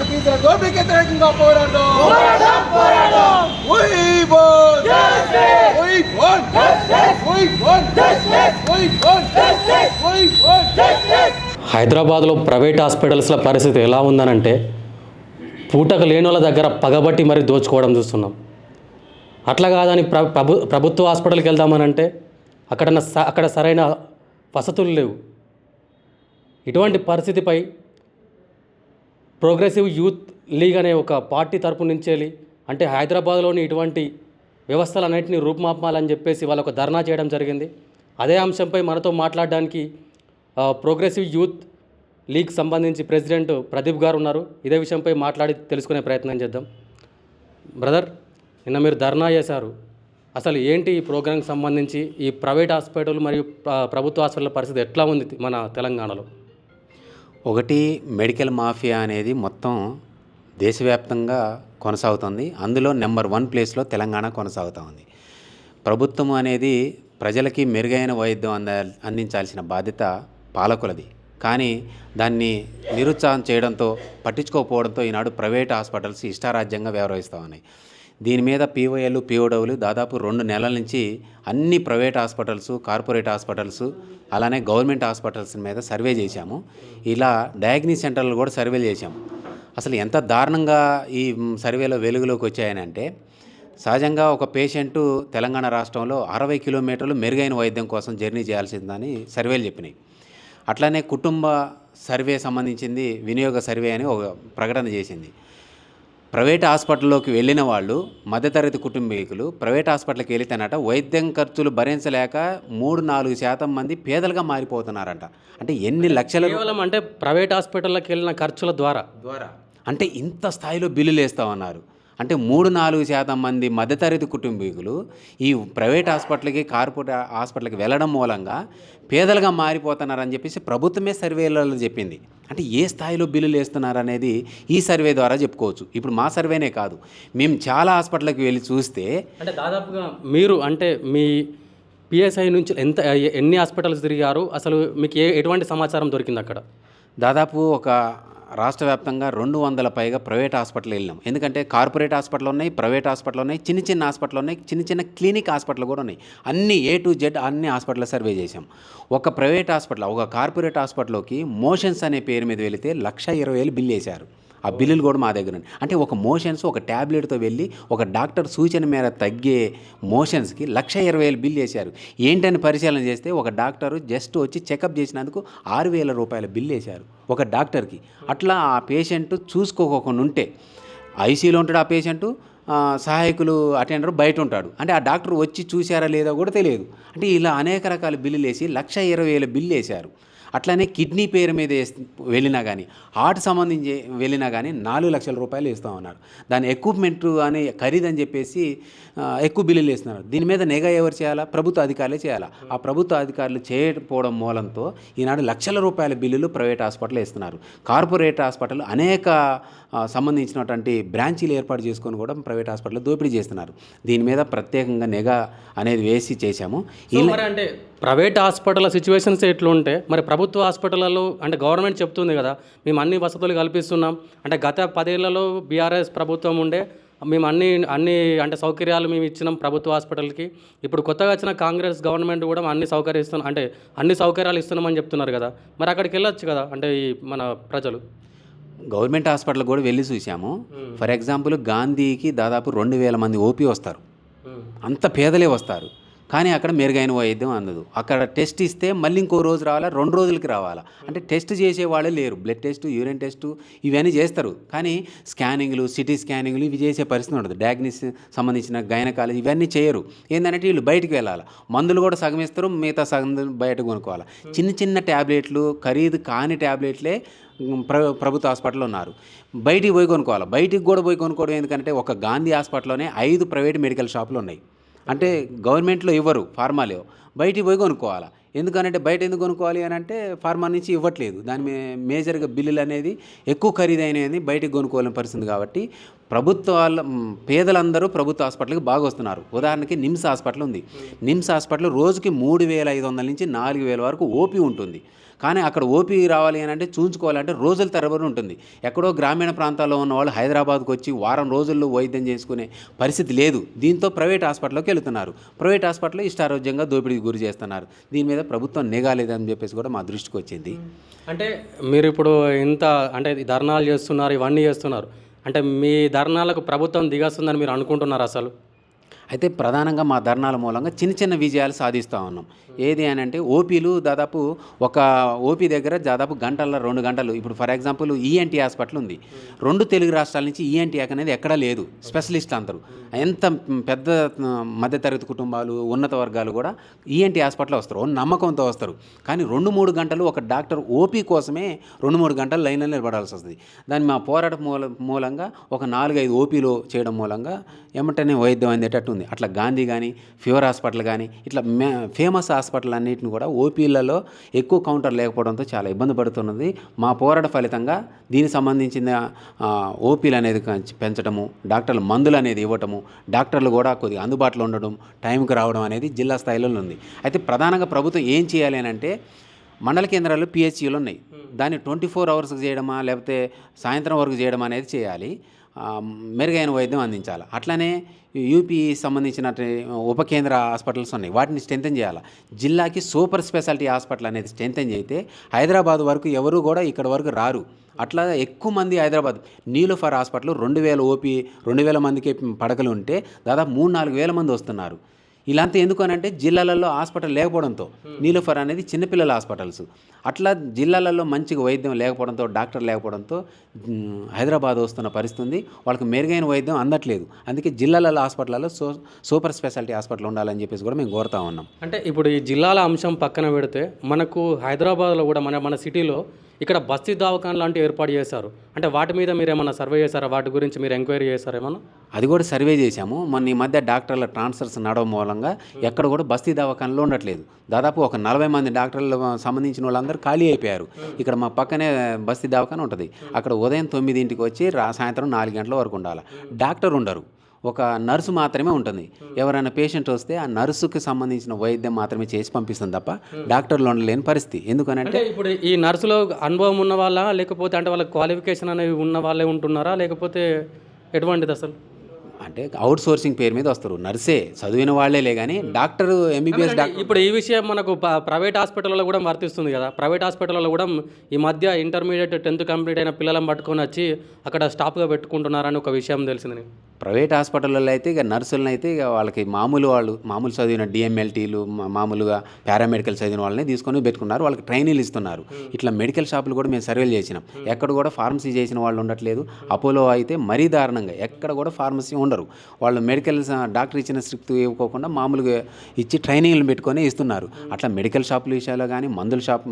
వ్యతిరేకంగా హైదరాబాద్లో ప్రైవేట్ హాస్పిటల్స్ల పరిస్థితి ఎలా ఉందనంటే పూటకు లేని వాళ్ళ దగ్గర పగబట్టి మరి దోచుకోవడం చూస్తున్నాం. అట్లా కాదని ప్ర ప్రభు ప్రభుత్వ హాస్పిటల్కి వెళ్దామనంటే అక్కడ స- అక్కడ సరైన వసతులు లేవు. ఇటువంటి పరిస్థితిపై ప్రోగ్రెసివ్ యూత్ లీగ్ అనే ఒక పార్టీ తరపు నుంచి అంటే హైదరాబాద్లోని ఇటువంటి వ్యవస్థలన్నింటినీ రూపుమాపాలని చెప్పేసి వాళ్ళకు ధర్నా చేయడం జరిగింది. అదే అంశంపై మనతో మాట్లాడడానికి ప్రోగ్రెసివ్ యూత్ లీగ్ సంబంధించి ప్రెసిడెంట్ ప్రదీప్ గారు ఉన్నారు. ఇదే విషయంపై మాట్లాడి తెలుసుకునే ప్రయత్నం చేద్దాం. బ్రదర్ నిన్న మీరు ధర్నా చేశారు. అసలు ఏంటి ఈ ప్రోగ్రాంకి సంబంధించి ఈ ప్రైవేట్ హాస్పిటల్ మరియు ప్రభుత్వ హాస్పిటల్ పరిస్థితి ఎట్లా ఉంది మన తెలంగాణలో? ఒకటి మెడికల్ మాఫియా అనేది మొత్తం దేశవ్యాప్తంగా కొనసాగుతుంది. అందులో నెంబర్ వన్ ప్లేస్లో తెలంగాణ కొనసాగుతూ ఉంది ప్రభుత్వం అనేది ప్రజలకి మెరుగైన వైద్యం అంద అందించాల్సిన బాధ్యత పాలకులది. కానీ దాన్ని నిరుత్సాహం చేయడంతో పట్టించుకోకపోవడంతో ఈనాడు ప్రైవేట్ హాస్పిటల్స్ ఇష్టారాజ్యంగా వ్యవహరిస్తూ ఉన్నాయి. దీని మీద పీఓఏలు పీఓడబ్ల్యూ దాదాపు రెండు నెలల నుంచి అన్ని ప్రైవేట్ హాస్పిటల్స్ కార్పొరేట్ హాస్పిటల్స్ అలానే గవర్నమెంట్ హాస్పిటల్స్ మీద సర్వే చేశాము. ఇలా డయాగ్నీస్ సెంటర్లు కూడా సర్వే చేశాము. అసలు ఎంత దారుణంగా ఈ సర్వేలో వెలుగులోకి వచ్చాయనంటే సహజంగా ఒక పేషెంటు తెలంగాణ రాష్ట్రంలో అరవై కిలోమీటర్లు మెరుగైన వైద్యం కోసం జర్నీ చేయాల్సిందని సర్వేలు చెప్పినాయి. అట్లానే కుటుంబ సర్వే సంబంధించింది వినియోగ సర్వే అని ఒక ప్రకటన చేసింది. ప్రైవేట్ హాస్పిటల్లోకి వెళ్ళిన వాళ్ళు మధ్యతరగతి కుటుంబీకులు ప్రైవేట్ హాస్పిటల్కి వెళితేనట వైద్యం ఖర్చులు భరించలేక మూడు నాలుగు శాతం మంది పేదలుగా మారిపోతున్నారంట. అంటే ఎన్ని లక్షల కేవలం అంటే ప్రైవేట్ హాస్పిటల్కి వెళ్ళిన ఖర్చుల ద్వారా. ద్వారా. అంటే ఇంత స్థాయిలో బిల్లులు వేస్తామన్నారు. అంటే మూడు నాలుగు శాతం మంది మధ్యతరగతి కుటుంబీకులు ఈ ప్రైవేట్ హాస్పిటల్కి కార్పొరేట్ హాస్పిటల్కి వెళ్ళడం మూలంగా పేదలుగా మారిపోతున్నారని చెప్పేసి ప్రభుత్వమే సర్వేలలో చెప్పింది. అంటే ఏ స్థాయిలో బిల్లులు వేస్తున్నారు అనేది ఈ సర్వే ద్వారా చెప్పుకోవచ్చు. ఇప్పుడు మా సర్వేనే కాదు. మేము చాలా హాస్పిటల్కి వెళ్ళి చూస్తే అంటే దాదాపుగా మీరు అంటే మీ పిఎస్ఐ నుంచి ఎంత ఎన్ని హాస్పిటల్స్ తిరిగారు? అసలు మీకు ఏ ఎటువంటి సమాచారం దొరికింది అక్కడ? దాదాపు ఒక రాష్ట్ర వ్యాప్తంగా రెండు వందల పైగా ప్రైవేట్ హాస్పిటల్ వెళ్ళినాం. ఎందుకంటే కార్పొరేట్ హాస్పిటల్ ఉన్నాయి ప్రైవేట్ హాస్పిటల్ ఉన్నాయి చిన్న చిన్న హాస్పిటల్ ఉన్నాయి చిన్న చిన్న క్లినిక్ హాస్పిటల్ కూడా ఉన్నాయి. అన్ని ఏ టు జెడ్ అన్ని హాస్పిటల్ సర్వే చేసాం ఒక ప్రైవేట్ హాస్పిటల్ ఒక కార్పొరేట్ హాస్పిటల్లోకి మోషన్స్ అనే పేరు మీద వెళితే లక్ష ఇరవై వేలు బిల్ వేశారు. ఆ బిల్లులు కూడా మా దగ్గర ఉన్నాయి. అంటే ఒక మోషన్స్ ఒక ట్యాబ్లెట్తో వెళ్ళి ఒక డాక్టర్ సూచన మేర తగ్గే మోషన్స్కి లక్ష ఇరవై వేలు బిల్ వేశారు. ఏంటని పరిశీలన చేస్తే ఒక డాక్టరు జస్ట్ వచ్చి చెకప్ చేసినందుకు ఆరు వేల రూపాయల బిల్ వేశారు ఒక డాక్టర్కి. అట్లా ఆ పేషెంట్ చూసుకోకుండా ఉంటే ఐసీలో ఉంటాడు ఆ పేషెంటు సహాయకులు అటెండర్ బయట ఉంటాడు. అంటే ఆ డాక్టర్ వచ్చి చూశారా లేదో కూడా తెలియదు. అంటే ఇలా అనేక రకాల బిల్లులు వేసి లక్ష ఇరవై వేల బిల్లు వేశారు. అట్లానే కిడ్నీ పేరు మీద వెళ్ళినా కానీ హార్ట్ సంబంధించి వెళ్ళినా కానీ నాలుగు లక్షల రూపాయలు ఇస్తూ ఉన్నారు. దాని ఎక్విప్మెంట్ అని ఖరీదని చెప్పేసి ఎక్కువ బిల్లులు వేస్తున్నారు. దీని మీద నిఘా ఎవరు చేయాలా? ప్రభుత్వ అధికారులే చేయాలా? ఆ ప్రభుత్వ అధికారులు చేయకపోవడం మూలంతో ఈనాడు లక్షల రూపాయల బిల్లులు ప్రైవేట్ హాస్పిటల్ వేస్తున్నారు. కార్పొరేట్ హాస్పిటల్ అనేక సంబంధించినటువంటి బ్రాంచీలు ఏర్పాటు చేసుకొని కూడా ప్రైవేట్ హాస్పిటల్ దోపిడీ చేస్తున్నారు. దీని మీద ప్రత్యేకంగా నిఘా అనేది వేసి చేశాము. అంటే ప్రైవేట్ హాస్పిటల్ సిచ్యువేషన్స్ ఎట్లుంటే మరి ప్రభుత్వ హాస్పిటల్లో అంటే గవర్నమెంట్ చెప్తుంది కదా మేము అన్ని వసతులు కల్పిస్తున్నాం. అంటే గత పదేళ్ళలో బీఆర్ఎస్ ప్రభుత్వం ఉండే మేము అన్ని అన్ని అంటే సౌకర్యాలు మేము ఇచ్చినాం ప్రభుత్వ హాస్పిటల్కి. ఇప్పుడు కొత్తగా వచ్చిన కాంగ్రెస్ గవర్నమెంట్ కూడా అన్ని సౌకర్యం ఇస్తున్నాం అంటే అన్ని సౌకర్యాలు ఇస్తున్నామని చెప్తున్నారు కదా. మరి అక్కడికి వెళ్ళొచ్చు కదా అంటే ఈ మన ప్రజలు. గవర్నమెంట్ హాస్పిటల్ కూడా వెళ్ళి చూసాము. ఫర్ ఎగ్జాంపుల్ గాంధీకి దాదాపు రెండు వేల మంది ఓపీ వస్తారు. అంత పేదలే వస్తారు. కానీ అక్కడ మెరుగైన వైద్యం అందదు. అక్కడ టెస్ట్ ఇస్తే మళ్ళీ ఇంకో రోజు రావాలా? రెండు రోజులకి రావాలా? అంటే టెస్ట్ చేసే వాళ్ళే లేరు. బ్లడ్ టెస్ట్ యూరిన్ టెస్ట్ ఇవన్నీ చేస్తారు. కానీ స్కానింగ్లు సిటీ స్కానింగ్లు ఇవి చేసే పరిస్థితి ఉండదు. డయాగ్నిస్ సంబంధించిన గైనకాలజీ ఇవన్నీ చేయరు. ఏంటంటే వీళ్ళు బయటికి వెళ్ళాలి? మందులు కూడా సగం ఇస్తారు మిగతా సగం బయట కొనుక్కోవాలి? చిన్న చిన్న ట్యాబ్లెట్లు ఖరీదు కాని ట్యాబ్లెట్లే ప్ర ప్రభుత్వ హాస్పిటల్లో ఉన్నారు. బయటికి పోయి కొనుక్కోవాలి? బయటికి కూడా పోయి కొనుక్కోవడం ఎందుకంటే ఒక గాంధీ హాస్పిటల్లోనే ఐదు ప్రైవేట్ మెడికల్ షాపులు ఉన్నాయి. అంటే గవర్నమెంట్లో ఇవ్వరు ఫార్మాలో. బయటికి పోయి కొనుక్కోవాలి. ఎందుకనంటే బయట ఎందుకు కొనుక్కోవాలి అని అంటే ఫార్మా నుంచి ఇవ్వట్లేదు. దాని మేజర్గా బిల్లులు అనేది ఎక్కువ ఖరీదైనది బయటికి కొనుక్కోవాలని పరిస్థితి కాబట్టి ప్రభుత్వాల పేదలందరూ ప్రభుత్వ హాస్పిటల్కి బాగా వస్తున్నారు. ఉదాహరణకి నిమ్స్ హాస్పిటల్ ఉంది. నిమ్స్ హాస్పిటల్ రోజుకి మూడు వేల ఐదు వందల నుంచి నాలుగు వేల వరకు ఓపీ ఉంటుంది. కానీ అక్కడ ఓపీ రావాలి అని అంటే చూంచుకోవాలంటే రోజుల తరబడి ఉంటుంది. ఎక్కడో గ్రామీణ ప్రాంతాల్లో ఉన్న వాళ్ళు హైదరాబాద్కు వచ్చి వారం రోజుల్లో వైద్యం చేసుకునే పరిస్థితి లేదు. దీంతో ప్రైవేట్ హాస్పిటల్లోకి వెళుతున్నారు. ప్రైవేట్ హాస్పిటల్లో ఇష్టారోగ్యంగా దోపిడీకి గురి చేస్తున్నారు. దీని మీద ప్రభుత్వం నిఘాలేదని చెప్పేసి కూడా మా దృష్టికి వచ్చింది. అంటే మీరు ఇప్పుడు ఇంత అంటే ధర్నాలు చేస్తున్నారు ఇవన్నీ చేస్తున్నారు. అంటే మీ ధర్నాలకు ప్రభుత్వం దిగస్తుందని మీరు అనుకుంటున్నారు అసలు? అయితే ప్రధానంగా మా ధర్నాల మూలంగా చిన్న చిన్న విజయాలు సాధిస్తూ ఉన్నాం. ఏది అని అంటే ఓపీలు దాదాపు ఒక ఓపీ దగ్గర దాదాపు గంటల రెండు గంటలు. ఇప్పుడు ఫర్ ఎగ్జాంపుల్ ఈఎన్టీ హాస్పిటల్ ఉంది. రెండు తెలుగు రాష్ట్రాల నుంచి ఈఎన్టీ అనేది ఎక్కడా లేదు. స్పెషలిస్ట్ అందరూ. ఎంత పెద్ద మధ్యతరగతి కుటుంబాలు ఉన్నత వర్గాలు కూడా ఈఎన్టీ హాస్పిటల్ వస్తారు. నమ్మకంతో వస్తారు. కానీ రెండు మూడు గంటలు ఒక డాక్టర్ ఓపీ కోసమే రెండు మూడు గంటలు లైన్లో నిలబడాల్సి వస్తుంది. దాన్ని మా పోరాట మూల మూలంగా ఒక నాలుగైదు ఓపీలో చేయడం మూలంగా ఏమంటేనే వైద్యం అందేటట్టు ఉంది అట్లా గాంధీ కానీ ఫీవర్ హాస్పిటల్ కానీ ఇట్లా మే ఫేమస్ హాస్పిటల్ అన్నింటిని కూడా ఓపీలలో ఎక్కువ కౌంటర్ లేకపోవడంతో చాలా ఇబ్బంది పడుతున్నది. మా పోరాట ఫలితంగా దీనికి సంబంధించిన ఓపీలు అనేది పెంచడము డాక్టర్లు మందులు అనేది ఇవ్వటము డాక్టర్లు కూడా కొద్దిగా అందుబాటులో ఉండడం టైంకి రావడం అనేది జిల్లా స్థాయిలో ఉంది. అయితే ప్రధానంగా ప్రభుత్వం ఏం చేయాలి అని అంటే మండల కేంద్రాలు పిహెచ్సిలు ఉన్నాయి. దాన్ని ట్వంటీ ఫోర్ అవర్స్కి చేయడమా లేకపోతే సాయంత్రం వరకు చేయడం అనేది చేయాలి. మెరుగైన వైద్యం అందించాలి. అట్లనే యూపీ సంబంధించిన ఉప కేంద్ర హాస్పిటల్స్ ఉన్నాయి. వాటిని స్ట్రెంథెన్ చేయాలి. జిల్లాకి సూపర్ స్పెషాలిటీ హాస్పిటల్ అనేది స్ట్రెంథెన్ చేస్తే హైదరాబాద్ వరకు ఎవరు కూడా ఇక్కడ వరకు రారు. అట్లా ఎక్కువ మంది హైదరాబాద్ నీలోఫర్ హాస్పిటల్ రెండు వేల ఓపీ రెండు వేల మందికి పడకలు ఉంటే దాదాపు మూడు నాలుగు వేల మంది వస్తున్నారు. ఇలాంటి ఎందుకు అని అంటే జిల్లాలలో హాస్పిటల్ లేకపోవడంతో నీలోఫర్ అనేది చిన్నపిల్లల హాస్పిటల్స్. అట్లా జిల్లాలలో మంచిగా వైద్యం లేకపోవడంతో డాక్టర్ లేకపోవడంతో హైదరాబాద్ వస్తున్న పరిస్థితి ఉంది వాళ్ళకి మెరుగైన వైద్యం అందట్లేదు. అందుకే జిల్లాలలో హాస్పిటల్లో సో సూపర్ స్పెషాలిటీ హాస్పిటల్ ఉండాలని చెప్పేసి కూడా మేము కోరుతా ఉన్నాం. అంటే ఇప్పుడు ఈ జిల్లాల అంశం పక్కన పెడితే మనకు హైదరాబాద్లో కూడా మన మన సిటీలో ఇక్కడ బస్తీ దవాఖాన్ లాంటివి ఏర్పాటు చేశారు. అంటే వాటి మీద మీరు ఏమన్నా సర్వే చేశారా? వాటి గురించి మీరు ఎంక్వైరీ చేశారా ఏమన్నా? అది కూడా సర్వే చేశాము. మొన్న ఈ మధ్య డాక్టర్ల ట్రాన్స్ఫర్స్ నడవడం మూలంగా ఎక్కడ కూడా బస్తీ దవాఖానలో ఉండట్లేదు. దాదాపు ఒక నలభై మంది డాక్టర్లు సంబంధించిన వాళ్ళందరూ ఖాళీ అయిపోయారు. ఇక్కడ మా పక్కనే బస్తీ దవాఖాన ఉంటుంది. అక్కడ ఉదయం తొమ్మిదింటికి వచ్చి సాయంత్రం నాలుగు గంటల వరకు ఉండాలి. డాక్టర్ ఉండరు. ఒక నర్సు మాత్రమే ఉంటుంది. ఎవరైనా పేషెంట్ వస్తే ఆ నర్సుకి సంబంధించిన వైద్యం మాత్రమే చేసి పంపిస్తుంది తప్ప డాక్టర్లు ఉండలేని పరిస్థితి. ఎందుకనంటే అంటే ఇప్పుడు ఈ నర్సులో అనుభవం ఉన్న వాళ్ళ లేకపోతే అంటే వాళ్ళ క్వాలిఫికేషన్ అనేవి ఉన్న వాళ్ళే ఉంటున్నారా? లేకపోతే ఎటువంటిది అసలు? అంటే అవుట్ సోర్సింగ్ పేరు మీద వస్తారు. నర్సే చదివిన వాళ్ళేలే కానీ డాక్టర్ ఎంబీబీఎస్ డాక్టర్ ఇప్పుడు ఈ విషయం మనకు ప్రైవేట్ హాస్పిటల్లో కూడా వర్తిస్తుంది కదా. ప్రైవేట్ హాస్పిటల్లో కూడా ఈ మధ్య ఇంటర్మీడియట్ టెన్త్ కంప్లీట్ అయిన పిల్లలను పట్టుకొని వచ్చి అక్కడ స్టాప్గా పెట్టుకుంటున్నారని ఒక విషయం తెలిసింది. ప్రైవేట్ హాస్పిటల్లో అయితే ఇక నర్సులను అయితే ఇక వాళ్ళకి మామూలు వాళ్ళు మామూలు చదివిన డిఎంఎల్టీలు మామూలుగా పారామెడికల్ చదివిన వాళ్ళని తీసుకొని పెట్టుకున్నారు. వాళ్ళకి ట్రైనింగ్లు ఇస్తున్నారు. ఇట్లా మెడికల్ షాపులు కూడా మేము సర్వేలు చేసినాం. ఎక్కడ కూడా ఫార్మసీ చేసిన వాళ్ళు ఉండట్లేదు. అపోలో అయితే మరీ దారుణంగా ఎక్కడ కూడా ఫార్మసీ ఉండరు. వాళ్ళు మెడికల్ డాక్టర్ ఇచ్చిన స్క్రిప్ట్ ఇవ్వకోకుండా మామూలుగా ఇచ్చి ట్రైనింగ్లు పెట్టుకొని ఇస్తున్నారు. అట్లా మెడికల్ షాపుల విషయాల్లో కానీ మందుల షాప్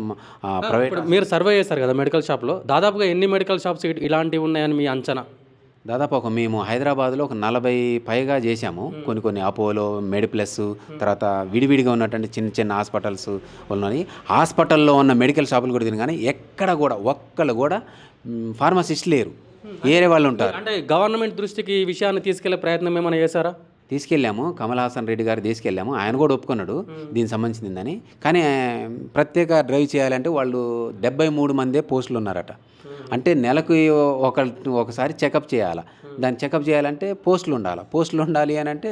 ప్రైవేట్ మీరు సర్వే చేస్తారు కదా మెడికల్ షాప్లో. దాదాపుగా ఎన్ని మెడికల్ షాప్స్ ఇలాంటివి ఉన్నాయని మీ అంచనా? దాదాపు ఒక మేము హైదరాబాద్లో ఒక నలభై పైగా చేశాము. కొన్ని కొన్ని అపోలో మెడిప్లస్ తర్వాత విడివిడిగా ఉన్నటువంటి చిన్న చిన్న హాస్పిటల్స్ ఉన్నాయి హాస్పిటల్లో ఉన్న మెడికల్ షాపులు కూడా తిరిగి కానీ ఎక్కడ కూడా ఒక్కళ్ళు కూడా ఫార్మసిస్ట్ లేరు. వేరే వాళ్ళు ఉంటారు. అంటే గవర్నమెంట్ దృష్టికి ఈ విషయాన్ని తీసుకెళ్ళే ప్రయత్నం ఏమైనా చేశారా? తీసుకెళ్ళాము. కమల్ హాసన్ రెడ్డి గారు తీసుకెళ్ళాము. ఆయన కూడా ఒప్పుకున్నాడు దీనికి సంబంధించిందని. కానీ ప్రత్యేక డ్రైవ్ చేయాలంటే వాళ్ళు డెబ్బై మూడు మందే పోస్టులు ఉన్నారట. అంటే నెలకు ఒక ఒకసారి చెకప్ చేయాలి. దాన్ని చెకప్ చేయాలంటే పోస్టులు ఉండాలి. పోస్టులు ఉండాలి అని అంటే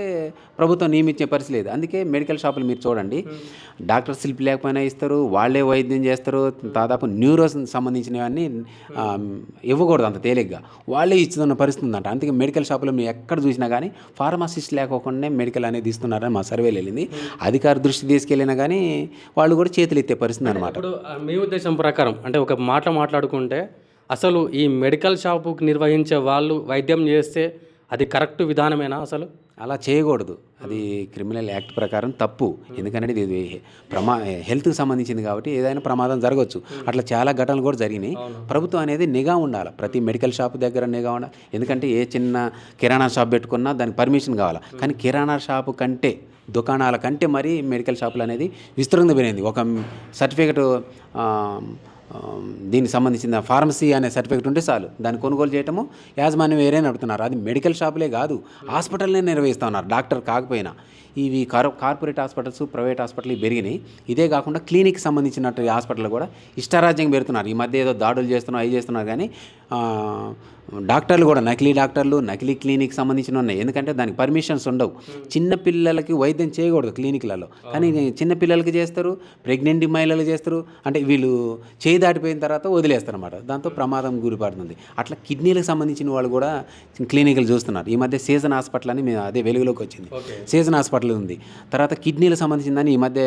ప్రభుత్వం నియమించే పరిస్థితి లేదు. అందుకే మెడికల్ షాపులు మీరు చూడండి. డాక్టర్ స్లిప్ లేకపోయినా ఇస్తారు వాళ్ళే వైద్యం చేస్తారు దాదాపు న్యూరో సంబంధించినవన్నీ ఇవ్వకూడదు అంత తేలిగ్గా. వాళ్ళే ఇచ్చుతున్న పరిస్థితి ఉందంట. అందుకే మెడికల్ షాపులో మీరు ఎక్కడ చూసినా కానీ ఫార్మసిస్ట్ లేకోకుండా మెడికల్ అనేది ఇస్తున్నారని మా సర్వేలు వెళ్ళింది. అధికార దృష్టి తీసుకెళ్ళినా కానీ వాళ్ళు కూడా చేతులు ఎత్తే పరిస్థితి అనమాట ఇప్పుడు మీ ఉద్దేశం ప్రకారం అంటే ఒక మాట మాట్లాడుకుంటే అసలు ఈ మెడికల్ షాపు నిర్వహించే వాళ్ళు వైద్యం చేస్తే అది కరెక్ట్ విధానమేనా అసలు? అలా చేయకూడదు. అది క్రిమినల్ యాక్ట్ ప్రకారం తప్పు. ఎందుకంటే ఇది ప్రమా హెల్త్కి సంబంధించింది కాబట్టి ఏదైనా ప్రమాదం జరగవచ్చు అట్లా చాలా ఘటనలు కూడా జరిగినాయి. ప్రభుత్వం అనేది నిఘా ఉండాలి. ప్రతి మెడికల్ షాప్ దగ్గర నిఘా ఉండాలి. ఎందుకంటే ఏ చిన్న కిరాణా షాప్ పెట్టుకున్నా దానికి పర్మిషన్ కావాలి. కానీ కిరాణా షాపు కంటే దుకాణాల కంటే మరీ మెడికల్ షాపులు అనేది విస్తృతంగా పెరిగింది. ఒక సర్టిఫికెట్ దీనికి సంబంధించిన ఫార్మసీ అనే సర్టిఫికేట్ ఉంటే చాలు. దాన్ని కొనుగోలు చేయటము యాజమాన్యం వేరే నడుపుతున్నారు అది మెడికల్ షాపులే కాదు హాస్పిటల్నే నిర్వహిస్తూ ఉన్నారు. డాక్టర్ కాకపోయినా. ఇవి కార్ కార్పొరేట్ హాస్పిటల్స్ ప్రైవేట్ హాస్పిటల్ పెరిగినాయి. ఇదే కాకుండా క్లినిక్ సంబంధించినట్టు హాస్పిటల్ కూడా ఇష్టారాజ్యం పెడుతున్నారు. ఈ మధ్య ఏదో దాడులు చేస్తున్నారు అవి చేస్తున్నారు కానీ డాక్టర్లు కూడా నకిలీ డాక్టర్లు నకిలీ క్లినిక్ సంబంధించిన ఉన్నాయి. ఎందుకంటే దానికి పర్మిషన్స్ ఉండవు. చిన్న పిల్లలకి వైద్యం చేయకూడదు క్లినిక్లలో. కానీ చిన్న పిల్లలకి చేస్తారు ప్రెగ్నెంట్ మహిళలు చేస్తారు. అంటే వీళ్ళు చేయి దాటిపోయిన తర్వాత వదిలేస్తారు అనమాట దాంతో ప్రమాదం గురిపడుతుంది. అట్లా కిడ్నీలకు సంబంధించిన వాళ్ళు కూడా క్లినిక్లు చూస్తున్నారు. ఈ మధ్య సీజన్ హాస్పిటల్ అని మేము అదే వెలుగులోకి వచ్చింది. సీజన్ హాస్పిటల్ ఉంది. తర్వాత కిడ్నీలకు సంబంధించిందని ఈ మధ్య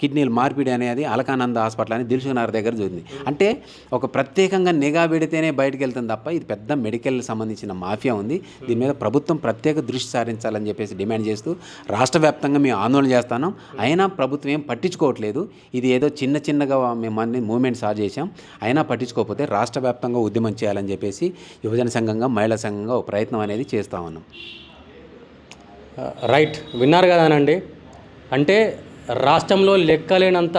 కిడ్నీలు మార్పిడి అనేది అలకానంద హాస్పిటల్ అని దిల్సుకునగర్ దగ్గర చూసింది అంటే ఒక ప్రత్యేకంగా నిఘా పెడితేనే బయటకు వెళ్తుంది తప్ప ఇది పెద్ద మెడికల్ సంబంధించిన మాఫియా ఉంది. దీని మీద ప్రభుత్వం ప్రత్యేక దృష్టి సారించాలని చెప్పేసి డిమాండ్ చేస్తూ రాష్ట్ర వ్యాప్తంగా మేము ఆందోళన చేస్తున్నాం. అయినా ప్రభుత్వం ఏం పట్టించుకోవట్లేదు. ఇది ఏదో చిన్న చిన్నగా మేము అన్ని మూమెంట్ స్టార్ట్ చేశాం. అయినా పట్టించుకోకపోతే రాష్ట్ర వ్యాప్తంగా ఉద్యమం చేయాలని చెప్పేసి యువజన సంఘంగా మహిళా సంఘంగా ఒక ప్రయత్నం అనేది చేస్తా ఉన్నాం. Uh, రైట్ విన్నారు కదానండి అంటే రాష్ట్రంలో లెక్కలేనంత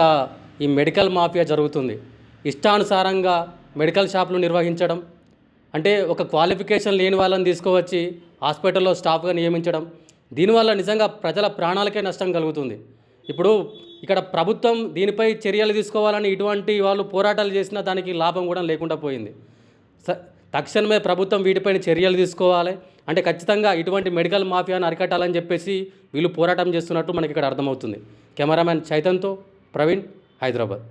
ఈ మెడికల్ మాఫియా జరుగుతుంది. ఇష్టానుసారంగా మెడికల్ షాపులు నిర్వహించడం అంటే ఒక క్వాలిఫికేషన్ లేని వాళ్ళని తీసుకువచ్చి హాస్పిటల్లో స్టాఫ్గా నియమించడం దీనివల్ల నిజంగా ప్రజల ప్రాణాలకే నష్టం కలుగుతుంది. ఇప్పుడు ఇక్కడ ప్రభుత్వం దీనిపై చర్యలు తీసుకోవాలని ఇటువంటి వాళ్ళు పోరాటాలు చేసినా దానికి లాభం కూడా లేకుండా పోయింది. తక్షణమే ప్రభుత్వం వీటిపైన చర్యలు తీసుకోవాలి. అంటే ఖచ్చితంగా ఇటువంటి మెడికల్ మాఫియాను అరికట్టాలని చెప్పేసి వీళ్ళు పోరాటం చేస్తున్నట్టు మనకి ఇక్కడ అర్థమవుతుంది. కెమెరామ్యాన్ చైతన్తో ప్రవీణ్ హైదరాబాద్.